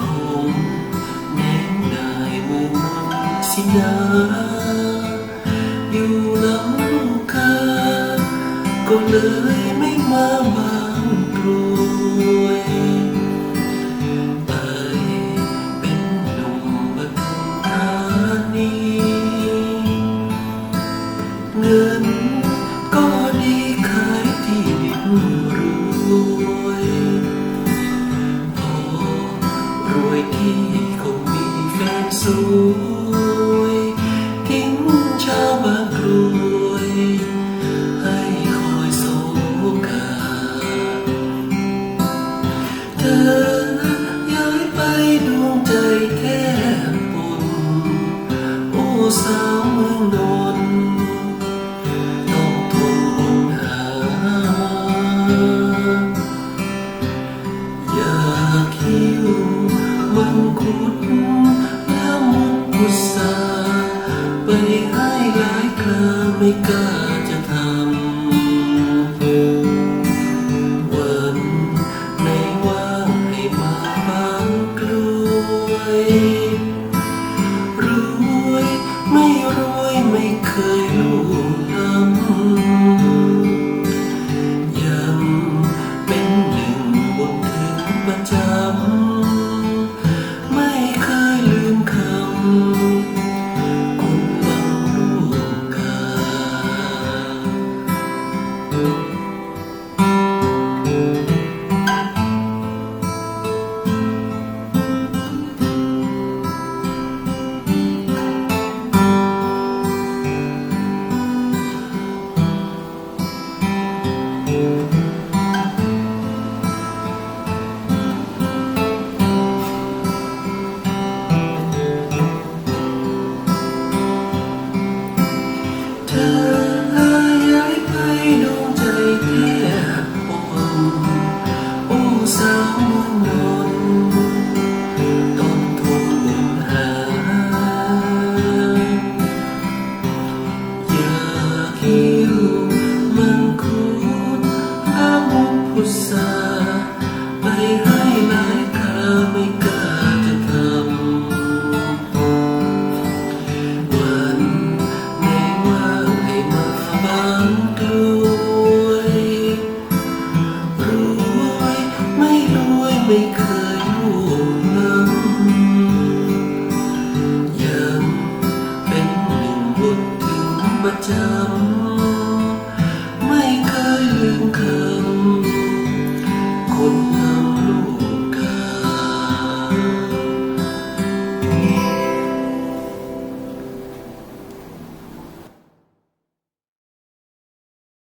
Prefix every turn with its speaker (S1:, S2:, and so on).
S1: คงแม้ได้บุญสิยาอยู่ลำคาก็เลยไม่มาบางกรวยไปเป็นหนุ่มบันทานีเงินก็ดีขายที่ดิน แฟนสว ไม่กล้าจะทำ วันไหนว่างให้มาบางกลวย มุกพุทราไปให้หลายคราไม่กล้าจะทำวันไหนว่างให้มาบางกรวยรวยไม่รวยไม่เคยรู้ลำยังเป็นหนึ่งบุญถึงประจำ